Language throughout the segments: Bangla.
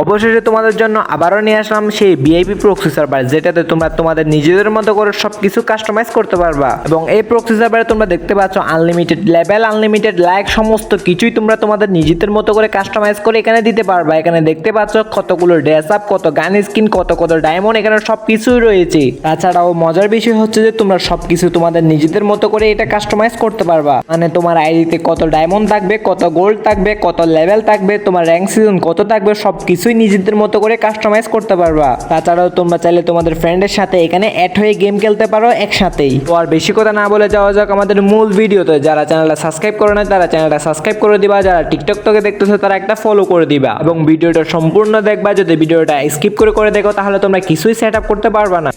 অবশেষে তোমাদের জন্য আবারও নিয়ে আসলাম সেই ভিআইপি প্রক্সি সার্ভার যেটাতে তোমরা তোমাদের নিজেদের মতো করে সব কিছু কাস্টমাইজ করতে পারবা। এবং এই প্রক্সি সার্ভারে তোমরা দেখতে পাচ্ছ আনলিমিটেড লেভেল আনলিমিটেড লাইক সমস্ত কিছুই তোমরা তোমাদের নিজেদের মতো করে কাস্টমাইজ করে এখানে দিতে পারবা। এখানে দেখতে পাচ্ছ কতগুলো ড্রেস আপ কত গান স্কিন কত কত ডায়মন্ড এখানে সব কিছুই রয়েছে। তাছাড়াও মজার বিষয় হচ্ছে যে তোমরা সব কিছু তোমাদের নিজেদের মতো করে এটা কাস্টমাইজ করতে পারবা। মানে তোমার আইডিতে কত ডায়মন্ড থাকবে, কত গোল্ড থাকবে, কত লেভেল থাকবে, তোমার র্যাঙ্ক সিজন কত থাকবে সব কিছুই নিজেদের মতো করে কাস্টমাইজ করতে পারবা। তাছাড়াও তোমরা চাইলে তোমাদের ফ্রেন্ডের সাথে এখানে অ্যাড হয়ে গেম খেলতে পারো একসাথেই। তো আর বেশি কথা না বলে যাওয়া যাক আমাদের মূল ভিডিওতে। যারা চ্যানেলটা সাবস্ক্রাইব করে না তারা চ্যানেলটা সাবস্ক্রাইব করে দিবা। যারা টিকটক থেকে দেখতেছো, তারা একটা ফলো করে দিবা। এবং ভিডিওটা সম্পূর্ণ দেখবা। যদি ভিডিওটা স্কিপ করে করে দেখো, তাহলে তোমরা কিছুই সেট আপ করতে পারবা না।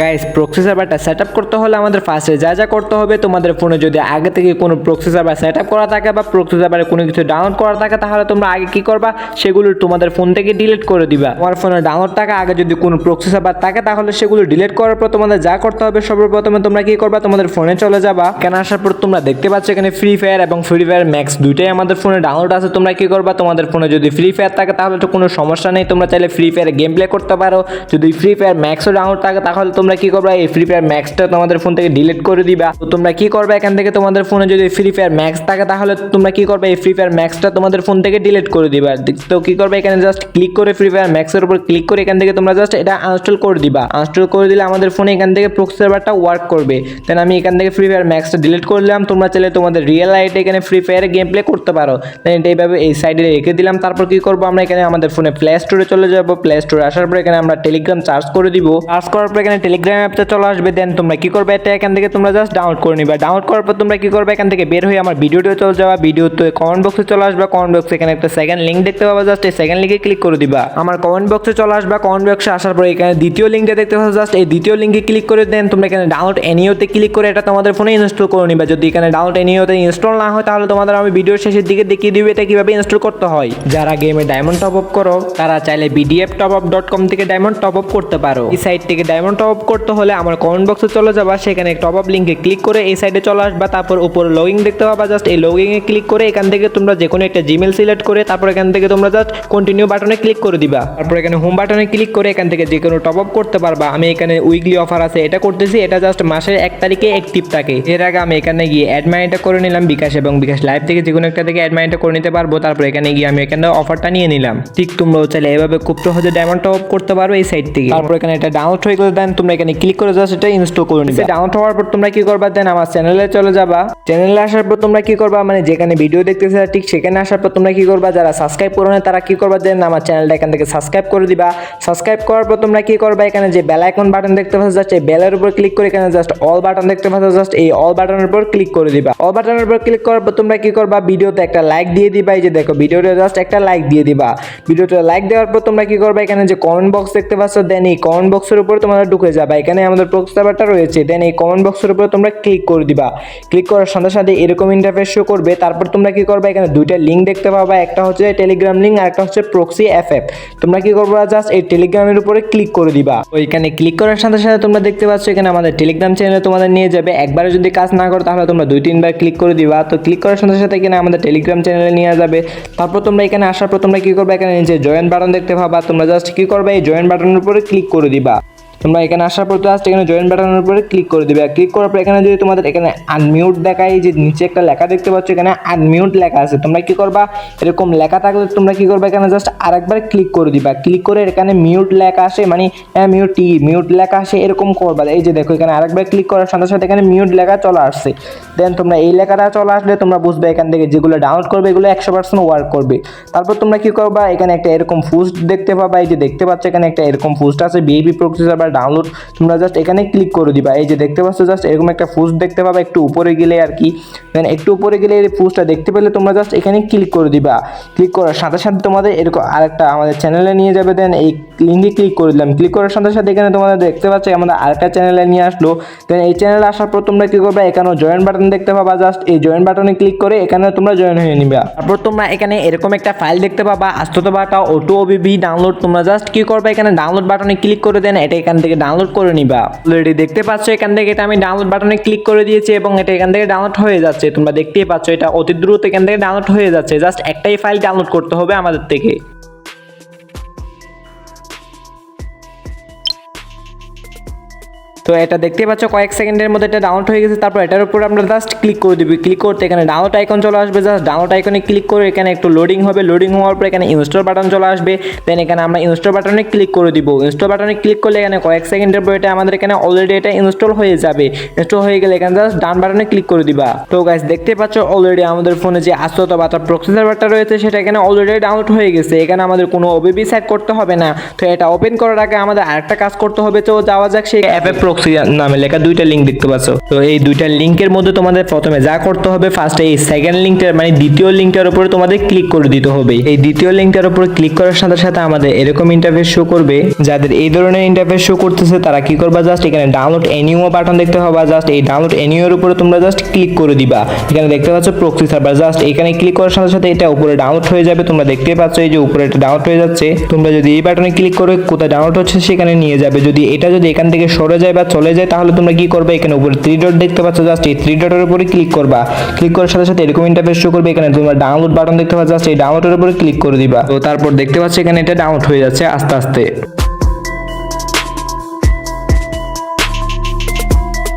গাইস প্রক্সি সার্ভারটা সেট আপ করতে হলে আমাদের ফার্স্টে যা যা করতে হবে, তোমাদের ফোনে যদি আগে থেকে কোনো প্রক্সি সার্ভার সেট আপ করা থাকে বা প্রক্সি সার্ভারে কোনো কিছু ডাউনলোড করা থাকে, তাহলে তোমরা আগে কি করবা? সেগুলো তোমাদের ফোন থেকে ডিলিট করে দিবা। তোমার ফোনে ডাউনলোড থাকে, আগে যদি কোনো প্রক্সি সার্ভার থাকে, তাহলে সেগুলো ডিলিট করার পর তোমাদের যা করতে হবে, সর্বপ্রথমে তোমরা কি করবা? তোমাদের ফোনে চলে যাবা। এখানে আসার পর তোমরা দেখতে পাচ্ছ এখানে ফ্রি ফায়ার এবং ফ্রি ফায়ার ম্যাক্স দুইটাই আমাদের ফোনে ডাউনলোড আছে। তোমরা কি করবা? তোমাদের ফোনে যদি ফ্রি ফায়ার থাকে, তাহলে তো কোনো সমস্যা নেই। তোমরা চাইলে ফ্রি ফায়ার গেম প্লে করতে পারো। যদি ফ্রি ফায়ার ম্যাক্সও ডাউনলোড থাকে, তাহলে তোমরা কি করবা? এই ফ্রি ফায়ার ম্যাক্সটা তোমাদের ফোন থেকে ডিলিট করে দিবা। তো তোমরা কি করবে এখান থেকে? তোমাদের ফোনে যদি ফ্রি ফায়ার ম্যাক্স থাকে, তাহলে তোমরা কি করবে? এই ফ্রি ফায়ার ম্যাক্সটা তোমাদের ফোন থেকে ডিলিট করে দিবা। তো কি করবে? এখানে জাস্ট ক্লিক করে ফ্রি ফায়ার ম্যাক্সের উপর ক্লিক করে এখান থেকে তোমরা জাস্ট এটা আনস্টল করে দিবা। আনস্টল করে দিলে আমাদের ফোনে এখান থেকে প্রক্সি সার্ভারটা ওয়ার্ক করবে। দেন আমি এখান থেকে ফ্রি ফায়ার ম্যাক্সটা ডিলিট করে দিলাম। তোমরা চাইলে তোমাদের রিয়েল লাইটে এখানে ফ্রি ফায়ারে গেম প্লে করতে পারো। দেন এটা এইভাবে এই সাইডে রেখে দিলাম। তারপর কি করব? আমরা এখানে আমাদের ফোনে প্লে স্টোরে চলে যাব। প্লে স্টোরে আসার পর এখানে আমরা টেলিগ্রাম চার্জ করে দিব। চার্জ করার পর এখানে টেলিগ্রাম অ্যাপটা চলে আসবে দেন তোমরা কি করবে? এটা এখান থেকে তোমরা জাস্ট ডাউনলোড করে নিবা। ডাউনলোড করার পর তোমরা কি করবে? এখান থেকে বের হয়ে আমার ভিডিওতে চলে যাবা। ভিডিওতে কমেন্ট বক্সে চলে আসবে। কমেন্ট বক্সে এখানে একটা সেকেন্ড লিঙ্ক দেখতে পাবা। জাস্ট এই সেকেন্ড লিঙ্কে ক্লিক করে দিবা। আমার কমেন্ট বক্সে চলে আসবে। কমেন্ট বক্সে আসার পর এখানে দ্বিতীয় লিঙ্কটা দেখতে পাচ্ছ জাস্ট এই দ্বিতীয় লিঙ্কে ক্লিক করে দেন তোমরা এখানে ডাউনলোড এনিওতে ক্লিক করে এটা তোমাদের ফোনে ইনস্টল করে নিবা। যদি এখানে ডাউনলোড এনিওতে ইনস্টল না হয়, তাহলে তোমাদের আমি ভিডিওর শেষের দিকে দেখিয়ে দিবে এটা কীভাবে ইনস্টল করতে হয়। যারা গেমে ডায়মন্ড টপ আপ করো, তারা চাইলে BDF top up dot com থেকে ডায়মন্ড টপ আপ করতে পারো। এই সাইট থেকে ডায়মন্ড টপ আপ করতে হলে আমার কমেন্ট বক্সে চলে যাবা। সেখানে টপ আপ লিঙ্কে ক্লিক করে এই সাইডে চলে আসবা। তারপর উপরে লগইন দেখতে পাবা। জাস্ট এই লগইনে ক্লিক করে এখান থেকে তোমরা যে কোনো একটা জিমেল সিলেক্ট করে তারপর এখান থেকে তোমরা জাস্ট কন্টিনিউ বাটনে ক্লিক করে দিবা। তারপর এখানে হোম বাটনে ক্লিক করে এখান থেকে যে কোনো টপ আপ করতে পারবা। আমি এখানে উইকলি অফার আছে, এটা করতেছি। এটা জাস্ট মাসের এক তারিখে অ্যাক্টিভ থাকে। এর আগে আমি এখানে গিয়ে অ্যাড মানিটা করে নিলাম বিকাশ এবং বিকাশ লাইভ থেকে যে কোনো একটা থেকে অ্যাড মানিটা করে নিতে পারব। তারপর এখানে গিয়ে আমি এখানে অফারটা নিয়ে নিলাম। ঠিক তোমরাও চাইলে এভাবে খুব সহজে ডায়মন্ড টপ করতে পারো এই সাইট থেকে। তারপর এখানে এটা ডাউনলোড হয়ে গেলে দেন তোমরা এখানে ক্লিক করে জাস্ট এটা ইনস্টল করে নিবে। ডাউনলোড হওয়ার পর তোমরা কি করবা? দেন আমার চ্যানেলে চলে যাবা। চ্যানেলে আসার পর তোমরা কি করবা? মানে যেখানে ভিডিও দেখতেছে, ঠিক সেখানে আসার পর তোমরা কি করবা? যারা সাবস্ক্রাইব করো না তারা কি করবা? দেন আমার চ্যানেলটা এখান থেকে সাবস্ক্রাইব করে দিবা। সাবস্ক্রাইব করার পর তোমরা কি করবা? এখানে যে বেল আইকন বাটন দেখতে পাচ্ছ জাস্ট এই বেলের উপর ক্লিক করে এখানে জাস্ট অল বাটন দেখতে পাচ্ছ জাস্ট এই অল বাটনের উপর ক্লিক করে দিবা। অল বাটনের উপর ক্লিক করার পর তোমরা কি করবা? ভিডিওতে একটা লাইক দিয়ে দিবা। এই যে দেখো ভিডিওতে জাস্ট একটা লাইক দিয়ে দিবা। ভিডিওতে লাইক দেওয়ার পর তোমরা কি করবা? এখানে যে কমেন্ট বক্স দেখতে পাচ্ছ, দেন এই কমেন্ট বক্সের উপর তোমরা ঢুকে যাবা। এখানে আমাদের প্রস্তাবটা রয়েছে। দেন এই কমেন্ট বক্সের উপর তোমরা ক্লিক করে দিবা। ক্লিক করার সাথে সাথে এরকম ইন্টারফেস শো করবে। তারপর তোমরা কি করবে? এখানে দুইটা লিঙ্ক দেখতে পাবা। একটা হচ্ছে টেলিগ্রাম লিঙ্ক আর একটা হচ্ছে প্রক্সি এফ এফ তোমরা কি করবে? জাস্ট এই টেলিগ্রামের উপরে ক্লিক করে দিবা। ওইখানে ক্লিক করার সাথে সাথে তোমরা দেখতে পাচ্ছ, এখানে আমাদের টেলিগ্রাম চ্যানেলে তোমাদের নিয়ে যাবে। একবারে যদি কাজ না করো, তাহলে তোমরা দুই, তিনবার ক্লিক করে দিবা। তো ক্লিক করার সাথে সাথে এখানে আমাদের টেলিগ্রাম চ্যানেলে নিয়ে যাবে। তারপর তোমরা এখানে আসার পর তোমরা কি করবে? এখানে নিচে জয়েন বাটন দেখতে পাবা। তোমরা জাস্ট কি করবে? এই জয়েন বাটনের উপরে ক্লিক করে দিবা। তোমরা এখানে আসার পর জাস্ট এখানে জয়েন বাটনের উপরে ক্লিক করে দিবে। ক্লিক করার পর এখানে যদি তোমাদের এখানে আনমিউট দেখায়, যে নিচে একটা লেখা দেখতে পাচ্ছ, এখানে আনমিউট লেখা আছে। তোমরা কি করবা? এরকম লেখা থাকলে তোমরা কি করবে? এখানে জাস্ট আরেকবার ক্লিক করে দিবা। ক্লিক করে এখানে মিউট লেখা আসে মানে মিউট টি মিউট লেখা আসে, এরকম করবা। এই যে দেখো, এখানে আরেকবার ক্লিক করার সাথে সাথে এখানে মিউট লেখা চলে আসছে। দেন তোমরা এই লেখাটা চলে আসলে তোমরা বুঝবে এখান থেকে যেগুলো ডাউনলোড করবে, এগুলো একশো পার্সেন্ট ওয়ার্ক করবে। তারপর তোমরা কি করবা? এখানে একটা এরকম ফুস্ট দেখতে পাবা। এই যে দেখতে পাচ্ছ, এখানে একটা এরকম ফুস্ট আছে বিএবি প্রক্সেসর বা ডাউনলোড তোমরা জাস্ট এখানে ক্লিক করে দিবা। এই যে দেখতে পাচ্ছ জাস্ট এরকম একটা ফুস্ট দেখতে পাবা, একটু উপরে গেলে আর কি। দেন একটু উপরে গেলে এই ফুস্টটা দেখতে পেলে তোমরা জাস্ট এখানে ক্লিক করে দিবা। ক্লিক করার সাথে সাথে তোমাদের এরকম আরেকটা আমাদের চ্যানেলে নিয়ে যাবে। দেন এই লিঙ্কে ক্লিক করে দিলাম। ক্লিক করার সাথে সাথে এখানে তোমাদের দেখতে পাচ্ছ আমাদের আরেকটা চ্যানেলে নিয়ে আসলো। দেন এই চ্যানেলে আসার পর তোমরা কি করবে? এখানেও জয়েন বাটন দেখতে পাবা। জাস্ট এই জয়েন বাটনে ক্লিক করে এখানে তোমরা জয়েন হয়ে নিবা। তারপর তোমরা এখানে এরকম একটা ফাইল দেখতে পাবা। আস্তত বাটা অটো ওবিবি ডাউনলোড তোমরা জাস্ট কি করবে? এখানে ডাউনলোড বাটনে ক্লিক করে দেন। এটা এখান থেকে ডাউনলোড করে নিবা। অলরেডি দেখতে পাচ্ছ এখান থেকে এটা আমি ডাউনলোড বাটনে ক্লিক করে দিয়েছি এবং এটা এখান থেকে ডাউনলোড হয়ে যাচ্ছে। তোমরা দেখতেই পাচ্ছ এটা অতি দ্রুত এখান থেকে ডাউনলোড হয়ে যাচ্ছে। জাস্ট একটাই ফাইল ডাউনলোড করতে হবে আমাদের থেকে। তো এটা দেখতে পাচ্ছ, কয়েক সেকেন্ডের মধ্যে এটা ডাউনলোড হয়ে গেছে। তারপর এটার উপর আমরা জাস্ট ক্লিক করে দিবি। ক্লিক করতে এখানে ডাউনলোড আইকন চলে আসবে। জাস্ট ডাউনলোড আইকনে ক্লিক করে এখানে একটু লোডিং হবে। লোডিং হওয়ার পর এখানে ইনস্টল বাটন চলে আসবে। দেন এখানে আমরা ইনস্টল বাটনে ক্লিক করে দিব। ইনস্টল বাটনে ক্লিক করলে এখানে কয়েক সেকেন্ডের পর এটা আমাদের এখানে অলরেডি এটা ইনস্টল হয়ে যাবে। ইনস্টল হয়ে গেলে এখানে জাস্ট ডান বাটনে ক্লিক করে দিবা। তো গাইস দেখতে পাচ্ছ অলরেডি আমাদের ফোনে যে আস্তত বা তার প্রসেসর বাটটা রয়েছে, সেটা এখানে অলরেডি ডাউনলোড হয়ে গেছে। এখানে আমাদের কোনো ওবিবি সেট করতে হবে না। তো এটা ওপেন করার আগে আমাদের আরেকটা কাজ করতে হবে। তো যাওয়া যাক সেই অ্যাপে প্রক্সি নামে লেখা দুইটা লিঙ্ক দেখতে পাচ্ছ। তো এই দুইটা লিঙ্কের মধ্যে তোমাদের প্রথমে যা করতে হবে ফার্স্টে এই সেকেন্ড লিঙ্কটার মানে দ্বিতীয় লিঙ্কটার উপরে তোমাদের ক্লিক করে দিতে হবে। এই দ্বিতীয় লিঙ্কটার উপরে ক্লিক করার সাথে সাথে আমাদের এরকম ইন্টারফেস শো করবে। যাদের এই ধরনের ইন্টারফেস শো করতেছে, তারা কি করবা? জাস্ট এখানে ডাউনলোড এনিও বাটন দেখতে হবে। জাস্ট এই ডাউনলোড এনিওর উপরে তোমরা জাস্ট ক্লিক করে দিবা। এখানে দেখতে পাচ্ছ প্রক্সি সার্ভার জাস্ট এখানে ক্লিক করার সাথে সাথে এটা উপরে ডাউনলোড হয়ে যাবে। তোমরা দেখতে পাচ্ছ এই যে উপরে এটা ডাউনলোড হয়ে যাচ্ছে। তোমরা যদি এই বাটনে ক্লিক করে, কোথায় ডাউনলোড হচ্ছে সেখানে নিয়ে যাবে। যদি এটা যদি এখান থেকে সরে যায় বা চলে যায় তাহলে তোমরা কি করবে এখানে উপরে? থ্রি ডট দেখতে পাচ্ছ জাস্ট এই থ্রি ডটের উপরে ক্লিক করবা। ক্লিক করার সাথে সাথে এরকম ইন্টারফেস শো করবে, এখানে তোমরা ডাউনলোড বাটন দেখতে পাচ্ছ জাস্ট এই ডাউনলোডের উপরে ক্লিক করে দিবা। তো তারপর দেখতে পাচ্ছ, এখানে এটা ডাউনলোড হয়ে যাচ্ছে আস্তে আস্তে।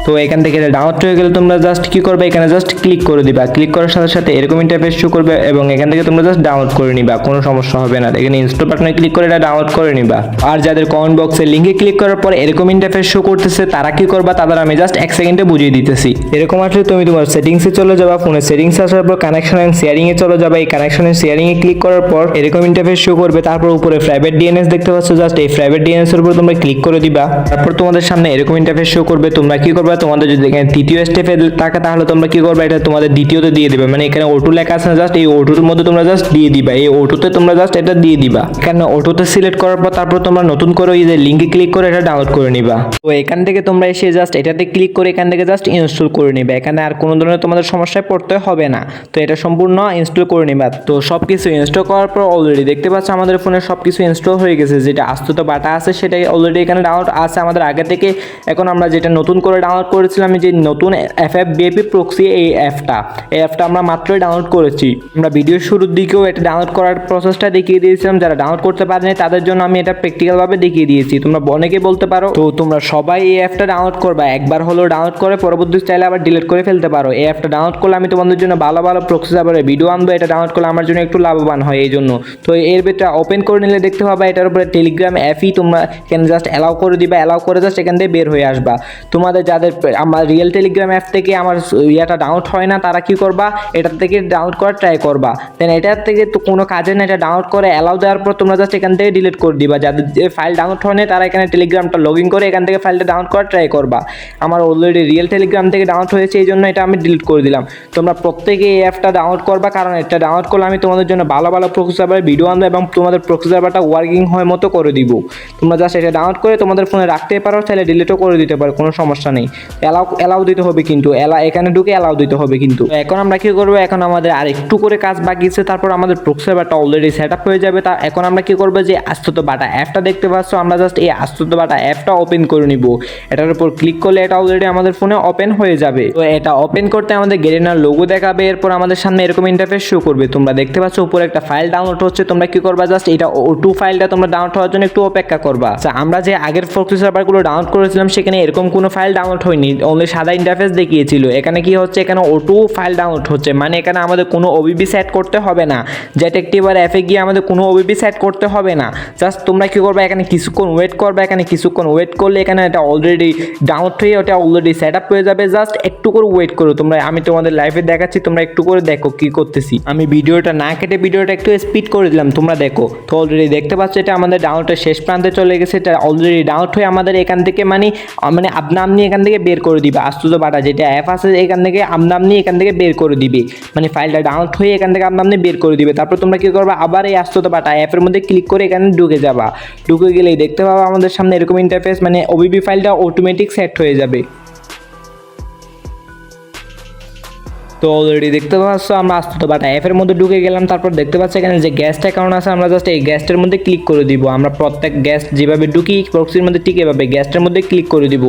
তো এখান থেকে ডাউনলোড হয়ে গেলে তোমরা জাস্ট কি করবে? এখানে জাস্ট ক্লিক করে দিবা। ক্লিক করার সাথে সাথে এরকম ইন্টারফেস শো করবে এবং এখান থেকে তোমরা জাস্ট ডাউনলোড করে নিবা। কোনো সমস্যা হবে না। এখানে ইনস্টল বাটনে ক্লিক করে এটা ডাউনলোড করে নিবা। আর যাদের কমেন্ট বক্সে লিঙ্কে ক্লিক করার পর এরকম ইন্টারফেস শো করতেছে, তারা কি করবা? তাদের আমি জাস্ট এক সেকেন্ডে বুঝিয়ে দিতেছি। এরকম আসলে তুমি তোমার সেটিংসে চলে যাবা ফোনের সেটিংস আসার পর কানেকশন অ্যান্ড শেয়ারিং এ চলে যাবা। এই কানেকশন অ্যান্ড শেয়ারিং এ ক্লিক করার পর এরকম ইন্টারফেস শো করবে। তারপর উপরে প্রাইভেট ডিএনএস দেখতে পাচ্ছ জাস্ট এই প্রাইভেট ডিএনএস এর উপর তোমরা ক্লিক করে দিবা। তারপর তোমাদের সামনে এরকম ইন্টারফেস শো করবে। তোমরা কি করবে? তোমাদের যদি এখানে তৃতীয় স্টেপে থাকে, তাহলে তোমরা কি করবে? এটা তোমাদের দ্বিতীয়তে দিয়ে দিবে। মানে এখানে ওটু লেখা আছে জাস্ট এই ওটুর মধ্যে তোমরা জাস্ট দিয়ে দিবা। এই ওটুতে তোমরা জাস্ট এটা দিয়ে দিবা। এখানে ওটুতে সিলেক্ট করার পর তারপর তোমরা নতুন করে এই যে লিঙ্কে ক্লিক করে এটা ডাউনলোড করে নিবা। তো এখান থেকে তোমরা এসে জাস্ট এটাতে ক্লিক করে এখান থেকে জাস্ট ইনস্টল করে নিবে। এখানে আর কোনো ধরনের তোমাদের সমস্যায় পড়তে হবে না। তো এটা সম্পূর্ণ ইনস্টল করে নিবা। তো সব কিছু ইনস্টল করার পর অলরেডি দেখতে পাচ্ছ আমাদের ফোনে সব কিছু ইনস্টল হয়ে গেছে। যেটা আস্তুত বাটা আছে সেটা অলরেডি এখানে ডাউনলোড আছে। আমাদের আগে থেকে এখন আমরা যেটা নতুন করে ডাউনলোড করেছিলাম যে নতুন এফ এফ বিএপি প্রক্সি এই অ্যাপটা এই অ্যাপটা আমরা মাত্রই ডাউনলোড করেছি। আমরা ভিডিওর শুরুর দিকেও এটা ডাউনলোড করার প্রসেসটা দেখিয়ে দিয়েছিলাম। যারা ডাউনলোড করতে পারেনি, তাদের জন্য আমি এটা প্র্যাকটিক্যালভাবে দেখিয়ে দিয়েছি। তোমরা অনেকে বলতে পারো, তো তোমরা সবাই এই অ্যাপটা ডাউনলোড করবা। একবার হলো ডাউনলোড করে, পরবর্তী চাইলে আবার ডিলিট করে ফেলতে পারো। এই অ্যাপটা ডাউনলোড করলে আমি তোমাদের জন্য ভালো ভালো প্রক্সি সার্ভারে ভিডিও আনব। এটা ডাউনলোড করলে আমার জন্য একটু লাভবান হয় এই জন্য। তো এর ভিতরে ওপেন করে নিলে দেখতে পাবা, এটার উপরে টেলিগ্রাম অ্যাপই তোমরা এখানে জাস্ট অ্যালাউ করে দিবা। অ্যালাউ করে জাস্ট এখান থেকে বের হয়ে আসবা। তোমাদের যাদের আমার রিয়েল টেলিগ্রাম অ্যাপ থেকে আমার ইয়াটা ডাউনলোড হয় না, তারা কি করবা? এটার থেকে ডাউনলোড করার ট্রাই করবা। দেন এটার থেকে তো কোনো কাজে না, এটা ডাউনলোড করে অ্যালাউ দেওয়ার পর তোমরা জাস্ট এখান থেকে ডিলিট করে দিবা। যাদের যে ফাইল ডাউনলোড হয় না, তারা এখানে টেলিগ্রামটা লগ ইন করে এখান থেকে ফাইলটা ডাউনলোড করার ট্রাই করবা। আমার অলরেডি রিয়েল টেলিগ্রাম থেকে ডাউনলোড হয়েছে, এই জন্য এটা আমি ডিলিট করে দিলাম। তোমরা প্রত্যেকে এই অ্যাপটা ডাউনলোড করবা, কারণ এটা ডাউনলোড করলে আমি তোমাদের জন্য ভালো ভালো প্রসেসারে ভিডিও আনব এবং তোমাদের প্রসেসারটা ওয়ার্কিং হয় মতো করে দিব। তোমরা জাস্ট এটা ডাউনলোড করে তোমাদের ফোনে রাখতে পারো, তাহলে ডিলিটও করে দিতে পারো, কোনো সমস্যা নেই। অ্যালাউ অ্যালাউ দিতে হবে কিন্তু। অ্যালা এখানে ঢুকে অ্যালাউ দিতে হবে কিন্তু। এখন আমরা কি করব? এখন আমাদের আর একটু করে কাজ বাকি আছে। তারপর আমাদের প্রক্সেবারটা অলরেডি সেট আপ হয়ে যাবে। তা এখন আমরা কি করব? যে আস্তত বাটা অ্যাপটা দেখতে পাচ্ছ, আমরা জাস্ট এই আস্তত বাটা অ্যাপটা ওপেন করে নিব। এটার উপর ক্লিক করলে এটা অলরেডি আমাদের ফোনে ওপেন হয়ে যাবে। তো এটা ওপেন করতে আমাদের গেরিনার লোগো দেখাবে। এরপর আমাদের সামনে এরকম ইন্টারফেস শো করবে। তোমরা দেখতে পাচ্ছ, উপরে একটা ফাইল ডাউনলোড হচ্ছে। তোমরা কি করবা? জাস্ট এটা ও টু ফাইলটা তোমরা ডাউনলোড হওয়ার জন্য একটু অপেক্ষা করবা। আমরা যে আগের প্রক্সি সার্ভারগুলো ডাউনলোড করেছিলাম, সেখানে এরকম কোনো ফাইল ডাউনলোড হয়নি। অনলি সাদা ইন্টারফেস দেখিয়েছিল। এখানে কি হচ্ছে, এখানে ওটু ফাইল ডাউনলোড হচ্ছে মানে এখানে আমাদের কোনো ওবিবি সেট করতে হবে না। জেটেকটিভ আর অ্যাপে গিয়ে আমাদের কোনো ওবিবি সেট করতে হবে না। জাস্ট তোমরা কি করবে, এখানে কিছুক্ষণ ওয়েট করবে, এখানে কিছুক্ষণ ওয়েট করলে এখানে এটা অলরেডি ডাউনলোড হয়ে ওটা অলরেডি সেট আপ হয়ে যাবে। জাস্ট একটু করে ওয়েট করো তোমরা, আমি তোমাদের লাইফে দেখাচ্ছি, তোমরা একটু করে দেখো কি করতেছি। আমি ভিডিওটা না কেটে ভিডিওটা একটু স্পিড করে দিলাম, তোমরা দেখো। তো অলরেডি দেখতে পাচ্ছ, এটা আমাদের ডাউনলোডের শেষ প্রান্তে চলে গেছে, এটা অলরেডি ডাউনলোড হয়ে আমাদের এখান থেকে মানে মানে আপনা আপনি এখান থেকে বের করে দিবে। আস্তুত বাটা যেটা অ্যাপ আছে এখান থেকে আপনি এখান থেকে বের করে দিবে। মানে ফাইলটা ডাউনলোড হয়ে এখান থেকে আপনি বের করে দিবে। তারপর তোমরা কী করবে? আবার এই আস্তুত বাটা অ্যাপের মধ্যে ক্লিক করে এখানে ঢুকে যাবা। ঢুকে গেলেই দেখতে পাবো আমাদের সামনে এরকম ইন্টারফেস মানে ওবিবি ফাইলটা অটোমেটিক সেট হয়ে যাবে। তো অলরেডি দেখতে পাচ্ছ, আমরা আস্তে তো বাটা অ্যাপের মধ্যে ঢুকে গেলাম, তারপর দেখতে পাচ্ছি এখানে যে গ্যাসটা অ্যাকাউন্ট আছে, আমরা জাস্ট এই গ্যাসটার মধ্যে ক্লিক করে দিব। আমরা প্রত্যেক গ্যাস যেভাবে ঢুকি প্রক্সির মধ্যে ঠিক এভাবে গ্যাসটার মধ্যে ক্লিক করে দিব।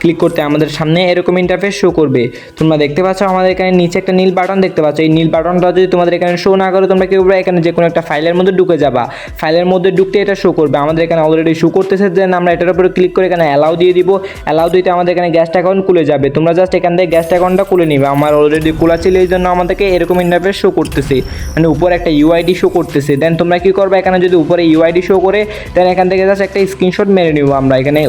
ক্লিক করতে আমাদের সামনে এরকম ইন্টারফেস শো করবে। তোমরা দেখতে পাচ্ছ, আমাদের এখানে নিচে একটা নীল বাটন দেখতে পাচ্ছ। এই নীল বাটনটা যদি তোমাদের এখানে শো না করে, তোমরা কি করবে এখানে যে কোনো একটা ফাইলের মধ্যে ঢুকে যাবা। ফাইলের মধ্যে ঢুকতে এটা শো করবে। আমাদের এখানে অলরেডি শো করতেছে দেন আমরা এটার উপরে ক্লিক করে এখানে অ্যালাউ দিয়ে দিব। অ্যালাউ দিতে আমাদের এখানে গ্যাসটা অ্যাকাউন্ট খুলে যাবে। তোমরা জাস্ট এখান থেকে গ্যাসটা অ্যাকাউন্টটা খুলে নিবে। আমার অলরেডি খোলা ছিল এই জন্য আমাদেরকে এরকম ইন্টারফেস শো করতেছে। মানে উপরে একটা ইউআইডি শো করতেছে। দেন তোমরা কি করবে? এখানে যদি উপরে ইউআইডি শো করে দেন এখান থেকে জাস্ট একটা স্ক্রিনশট মেরে নিব আমরা। এখানে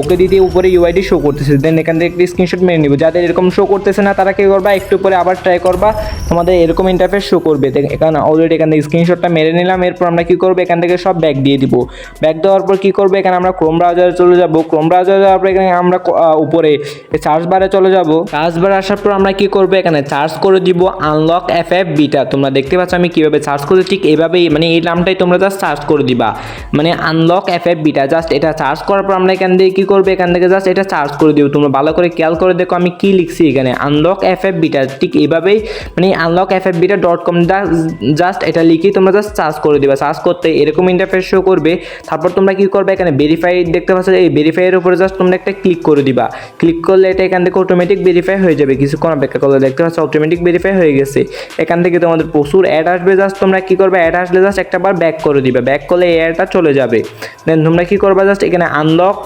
ওকে দিতে উপরে ইউআইডি শো করতেছে। দেন এখান থেকে একটা স্ক্রিনশট মেরে নিব। যাদের এরকম শো করতেছে না, তারা কি করবা? একটু পরে আবার ট্রাই করবা। তোমাদের এরকম ইন্টারফেস শো করবে। এখানে অলরেডি এখান থেকে স্ক্রিনশটটা মেরে নিলাম। এরপর আমরা কি করব? এখান থেকে সব ব্যাক দিয়ে দিব। ব্যাক দেওয়ার পর কি করবে? এখানে আমরা ক্রোম ব্রাউজারে চলে যাব। ক্রোম ব্রাউজারে যাওয়ার পর এখানে আমরা উপরে সার্চ বারে চলে যাব। সার্চ বারে আসার পর আমরা কি করব? এখানে সার্চ করে দিব আনলক এফ এফ বিটা। তোমরা দেখতে পাচ্ছ আমি কীভাবে সার্চ করছি, ঠিক এইভাবেই মানে এই নামটাই তোমরা জাস্ট সার্চ করে দিবা। মানে unlock F F beta just এটা সার্চ করার পর আমরা এখান থেকে কি করব? এখান থেকে জাস্ট এটা সার্চ করে দিব। তোমরা ভালো করে খেয়াল করে দেখো আমি কি লিখছি এখানে। আনলক এফ এফ বিটা, ঠিক এইভাবেই মানে unlock F F beta dot com just এটা লিখেই তোমরা জাস্ট সার্চ করে দিবা। সার্চ করতে এরকম ইন্টারফেস শো করবে। তারপর তোমরা কি করবে এখানে ভেরিফাই দেখতে পাচ্ছ এই ভেরিফাইয়ের উপরে জাস্ট তোমরা একটা ক্লিক করে দিবা। ক্লিক করলে এটা এখান থেকে অটোমেটিক ভেরিফাই হয়ে যাবে। কিছুক্ষণ অপেক্ষা করলে দেখতে পাচ্ছ অটোমেটিক ভেরিফাই হয়ে গেছে। এখান থেকে তোমাদের প্রচুর অ্যাড আসবে। জাস্ট তোমরা কি করবে? অ্যাড আসলে জাস্ট একটা বার ব্যাক করে দিবে। ব্যাক করলে এই অ্যাডটা চলে যাবে। দেন তোমরা কি করবে? জাস্ট এখানে unlock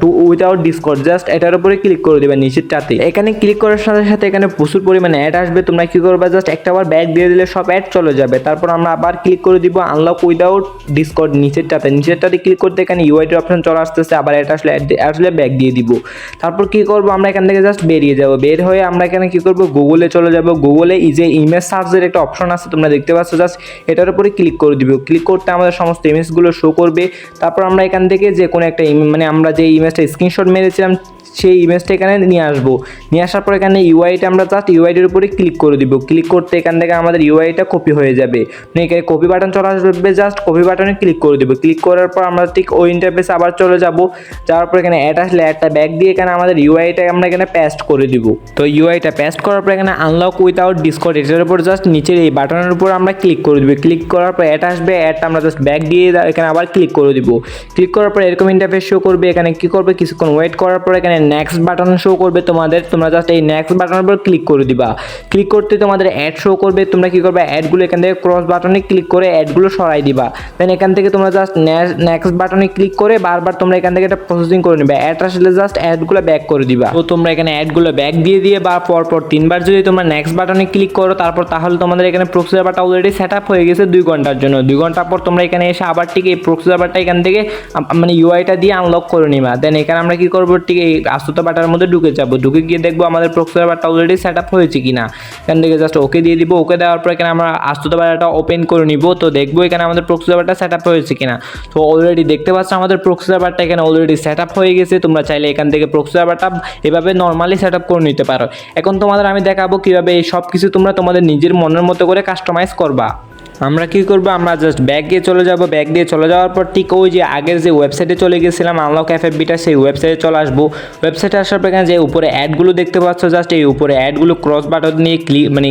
to without discord just এটার উপরে ক্লিক করে দিবে নিচেরটাতে এখানে ক্লিক করার সাথে সাথে এখানে প্রচুর পরিমাণে অ্যাড আসবে। তোমরা কি করবে? জাস্ট একটা বার ব্যাক দিয়ে দিলে সব অ্যাড চলে যাবে। তারপর আমরা আবার ক্লিক করে দিব আনলক উইদাউট ডিসকর্ড নিচেরটাতে নিচেরটাতে ক্লিক করতে এখানে ইউআইটির অপশন চলে আসতেছে। আবার এটা আসলে আসলে ব্যাক দিয়ে দিব। তারপর কি করব? আমরা এখান থেকে জাস্ট বেরিয়ে যাব। বের হয়ে আমরা এখানে কী করব? গুগলে চলে যাব। গুগলে এই যে ইমেজ সার্চের একটা অপশন আছে, তোমরা দেখতে পাচ্ছ। জাস্ট এটার উপরে ক্লিক করে দিব। ক্লিক করতে আমাদের সমস্ত ইমেজগুলো শো করবে। তারপর আমরা এখান থেকে যে কোনো একটা মানে আমরা যে ইমেজটা স্ক্রিনশট মেরেছিলাম সেই ইমেজটা এখানে নিয়ে আসব। নিয়ে আসার পর এখানে ইউআইটা আমরা জাস্ট ইউআইটির উপরে ক্লিক করে দিব। ক্লিক করতে এখান থেকে আমাদের ইউআইটা কপি হয়ে যাবে। মানে এখানে কপি বাটন চলে আসবে জাস্ট কপি বাটনে ক্লিক করে দিব। ক্লিক করার পর আমরা ঠিক ওই ইন্টারফেসে আবার চলে যাব। যাওয়ার পর এখানে অ্যাড আসলে অ্যাডটা ব্যাক দিয়ে এখানে আমাদের ইউআইটা আমরা এখানে পেস্ট করে দিব। তো ইউআইটা পেস্ট করার পর এখানে আনলক উইথাউট ডিসকর্ড এটার উপর জাস্ট নিচের এই বাটনের উপর আমরা ক্লিক করে দিব। ক্লিক করার পর অ্যাড আসবে অ্যাডটা আমরা জাস্ট ব্যাক দিয়ে এখানে আবার ক্লিক করে দিব। ক্লিক করার পর এরকম ইন্টারফেস শো করবে। এখানে কি করবে? কিছুক্ষণ ওয়েট করার পর এখানে নেক্সট বাটন শো করবে তোমাদের, তোমরা জাস্ট এই নেক্সট বাটনের উপর ক্লিক করে দিবা। ক্লিক করতে তোমাদের অ্যাড শো করবে, তোমরা কি করবে অ্যাডগুলো এখান থেকে ক্রস বাটনে ক্লিক করে অ্যাডগুলো সরাই দিবা। দেন এখান থেকে তোমরা জাস্ট নেক্সট বাটনে ক্লিক করে বারবার তোমরা এখান থেকে এটা প্রসেসিং করে নেবে। অ্যাড আসলে জাস্ট অ্যাডগুলো ব্যাক করে দিবা। তো তোমরা এখানে অ্যাডগুলো ব্যাক দিয়ে দিয়ে বা পর পর তিনবার যদি তোমরা নেক্সট বাটনে ক্লিক করো, তারপর তাহলে তোমাদের এখানে প্রক্সি অলরেডি সেট আপ হয়ে গেছে দুই ঘণ্টার জন্য। দুই ঘণ্টা পর তোমরা এখানে এসে আবার ঠিক এই প্রক্সি সার্ভারটা এখান থেকে মানে ইউআইটা দিয়ে আনলক করে নিবা। দেন এখানে আমরা কি করব, ঠিক এই আস্তুত বাটার মধ্যে ঢুকে যাব। ঢুকে গিয়ে দেখব আমাদের প্রক্সি সার্ভারটা অলরেডি সেট আপ হয়েছে কিনা। এখান থেকে জাস্ট ওকে দিয়ে দিব। ওকে দেওয়ার পর এখানে আমরা আস্তুত বাটাটা ওপেন করে নিব। তো দেখব এখানে আমাদের প্রক্সি সার্ভারটা সেট আপ হয়েছে কিনা। তো অলরেডি দেখতে পাচ্ছ আমাদের প্রক্সি সার্ভারটা এখানে অলরেডি সেট আপ হয়ে গেছে। তোমরা চাইলে এখান থেকে প্রক্সি সার্ভারটা এভাবে নর্মালি সেট আপ করে নিতে পারো। এখন তোমাদের আমি দেখাবো কীভাবে এই সব কিছু তোমরা তোমাদের নিজের মনের মতো করে কাস্টমাইজ করবা। আমরা কি করব? আমরা জাস্ট ব্যাগ দিয়ে চলে যাব। ব্যাগ দিয়ে চলে যাওয়ার পর ঠিক ওই যে আগের যে ওয়েবসাইটে চলে গেছিলাম আনলক এফ বিটা সেই ওয়েবসাইটে চলে আসব। ওয়েবসাইটে আসার পর এখানে যে উপরে অ্যাডগুলো দেখতে পাচ্ছ জাস্ট এই উপরে অ্যাডগুলো ক্রস বাটন নিয়ে ক্লিক মানে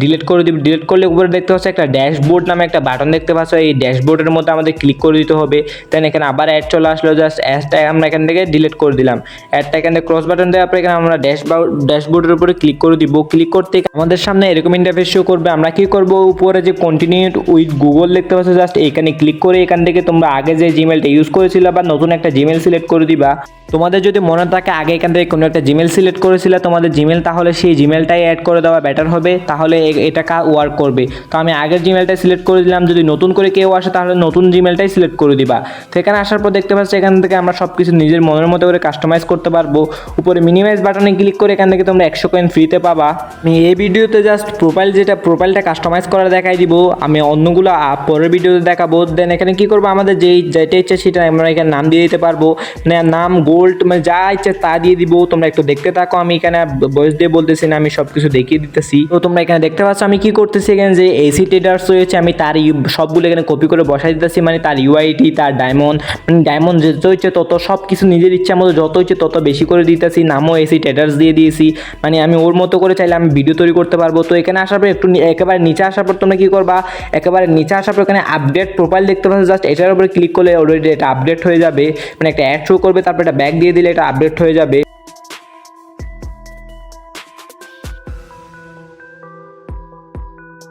ডিলিট করে দিবি। ডিলিট করলে উপরে দেখতে পাচ্ছ একটা ড্যাশবোর্ড নামে একটা বাটন দেখতে পাচ্ছ। এই ড্যাশবোর্ডের মধ্যে আমাদের ক্লিক করে দিতে হবে। দেন এখানে আবার অ্যাড চলে আসলো। জাস্ট অ্যাডটা আমরা এখান থেকে ডিলিট করে দিলাম। অ্যাডটা এখান থেকে ক্রস বাটন দেওয়ার পর এখানে আমরা ড্যাশ ড্যাশবোর্ডের উপরে ক্লিক করে দিব। ক্লিক করতে আমাদের সামনে এরকম ইন্টারফেস শো করবে। আমরা কি করব? উপরে যে কন্টিনিউ উইথ গুগল দেখতে পাচ্ছ জাস্ট এখানে ক্লিক করে এখান থেকে তোমরা আগে যে জিমেলটা ইউজ করেছিলে বা নতুন একটা জিমেল সিলেক্ট করে দিবা, তোমাদের যদি মনে থাকে আগে এখান থেকে কোনো একটা জিমেল সিলেক্ট করেছিলে, তোমাদের জিমেল তাহলে সেই জিমেলটাই অ্যাড করে দেওয়া বেটার হবে, তাহলে এটা কা ওয়ার্ক করবে। তো আমি আগের জিমেলটাই সিলেক্ট করে দিলাম, যদি নতুন করে কেউ আসে তাহলে নতুন জিমেলটাই সিলেক্ট করে দিবা। তো এখানে আসার পর দেখতে পাচ্ছি, এখান থেকে আমরা সব কিছু নিজের মনের মতো করে কাস্টমাইজ করতে পারব। উপরে মিনিমাইজ বাটনে ক্লিক করে এখান থেকে তোমরা একশো কয়েন ফ্রিতে পাবা। আমি এই ভিডিওতে জাস্ট প্রোফাইল যেটা প্রোফাইলটা কাস্টমাইজ করা দেখাই দিব। আমি অন্যগুলো পরের ভিডিওতে দেখাবো। দেন এখানে কি করব? আমাদের যেই, যেটা ইচ্ছা সেটা আমরা এখানে নাম দিয়ে দিতে পারব। মানে নাম গোল্ড মানে যা ইচ্ছা তা দিয়ে দিব। তোমরা একটু দেখতে থাকো। আমি এখানে বয়স দিয়ে বলতেছি না, আমি সব কিছু দেখিয়ে দিতেছি। তো তোমরা এখানে দেখতে পাচ্ছ, আমি কি করতেছি এখানে যে এসি ট্রেডার্স রয়েছে, আমি তার সবগুলো এখানে কপি করে বসাই দিতেছি। মানে তার ইউআইটি তার ডায়মন্ড মানে ডায়মন্ড যত হচ্ছে তত সব কিছু নিজের ইচ্ছা মতো যত হচ্ছে তত বেশি করে দিতেছি। নামও এসি ট্রেডার্স দিয়ে দিয়েছি। মানে আমি ওর মতো করে চাইলে আমি ভিডিও তৈরি করতে পারব। তো এখানে আসার পর একটু একেবারে নিচে আসার পর তোমরা কি করবা? একেবারে নিচে আসার পর এখানে আপডেট প্রোফাইল দেখতে পাচ্ছ জাস্ট এটার উপরে ক্লিক করলে অলরেডি এটা আপডেট হয়ে যাবে। মানে একটা অ্যাড শো করবে, তারপর এটা ব্যাক দিয়ে দিলে এটা আপডেট হয়ে যাবে।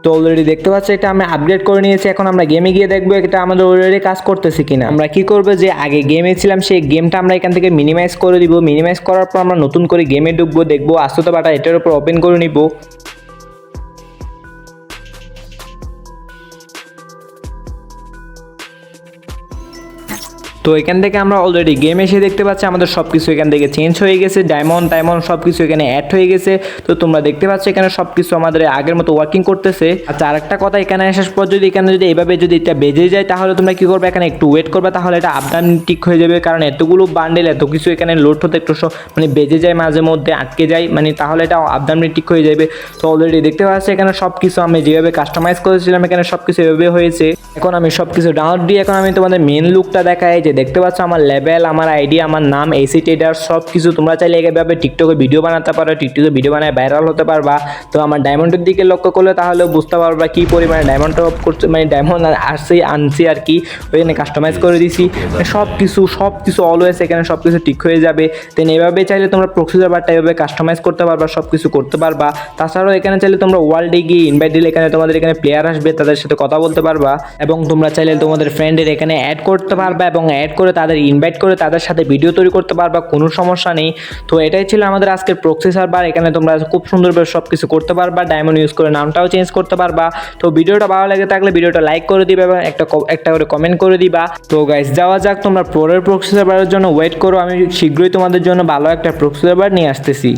তো অলরেডি দেখতে পাচ্ছি, এটা আমি আপডেট করে নিয়েছি, এখন আমরা গেমে গিয়ে দেখব এটা আমাদের অলরেডি কাজ করতেছে কিনা। আমরা কি করব যে, আগে গেমে ছিলাম, সেই গেমটা আমরা এখান থেকে মিনিমাইজ করে দিব। মিনিমাইজ করার পর আমরা নতুন করে গেমে ঢুকবো, দেখব, আস্তে বাটা এটার উপর ওপেন করে নিব। তো এখান থেকে আমরা অলরেডি গেম এসে দেখতে পাচ্ছি, আমাদের সব কিছু এখান থেকে চেঞ্জ হয়ে গেছে ডায়মন্ড টাইমন্ড সব কিছু এখানে অ্যাড হয়ে গেছে। তো তোমরা দেখতে পাচ্ছ এখানে সব কিছু আমাদের আগের মতো ওয়ার্কিং করতেছে। আচ্ছা আরেকটা কথা এখানে আসার পর যদি এখানে যদি এভাবে যদি এটা বেজে যায়, তাহলে তোমরা কি করবে? এখানে একটু ওয়েট করবে, তাহলে এটা আপডাউন ঠিক হয়ে যাবে। কারণ এতগুলো বান্ডেল এত কিছু এখানে লোড হতে একটু মানে বেজে যায়, মাঝে মধ্যে আটকে যায়। মানে তাহলে এটা আপডাউন ঠিক হয়ে যাবে। তো অলরেডি দেখতে পাচ্ছি এখানে সব কিছু আমি যেভাবে কাস্টমাইজ করেছিলাম, এখানে সব কিছু এভাবে হয়েছে। এখন আমি সব কিছু ডাউনলোড দিয়ে এখন আমি তোমাদের মেন লুকটা দেখাই যে দেখতে পাচ্ছ আমার লেভেল আমার আইডি আমার নাম এসি ট্রেডার সব কিছু তোমরা চাইলে এভাবে টিকটকে ভিডিও বানাতে পারো। টিকটকে ভিডিও বানায় ভাইরাল হতে পারবা। তো আমার ডায়মন্ডের দিকে লক্ষ্য করলে তাহলে বুঝতে পারবা কি পরিমাণে ডায়মন্ড টপ করছে মানে ডায়মন্ড আসছে, আনছি আর কি। ওইখানে কাস্টমাইজ করে দিছি। সব কিছু সব কিছু অলওয়েজ এখানে সব কিছু ঠিক হয়ে যাবে। দেন এভাবে চাইলে তোমরা প্রক্সিজার বারটা এভাবে কাস্টমাইজ করতে পারবা সব কিছু করতে পারবা। তাছাড়াও এখানে চাইলে তোমরা ওয়ার্ল্ডে গিয়ে ইনভাইট দিলে এখানে তোমাদের এখানে প্লেয়ার আসবে, তাদের সাথে কথা বলতে পারবা। এবং তোমরা চাইলে তোমাদের ফ্রেন্ডের এখানে অ্যাড করতে পারবা এবং অ্যাড করে তাদের ইনভাইট করে তাদের সাথে ভিডিও তৈরি করতে পারবা, কোনো সমস্যা নেই। তো এটাই ছিল আমাদের আজকের প্রক্সি সার্ভার এখানে তোমরা খুব সুন্দরভাবে সব কিছু করতে পারবা ডায়মন্ড ইউজ করে নামটাও চেঞ্জ করতে পারবা। তো ভিডিওটা ভালো লাগে থাকলে ভিডিওটা লাইক করে দিবে এবং একটা একটা করে কমেন্ট করে দিবা। তো গাইস যাওয়া যাক, তোমরা পরের প্রক্সি জন্য ওয়েট করো, আমি শীঘ্রই তোমাদের জন্য ভালো একটা প্রক্সি সার্ভার নিয়ে আসতেছি।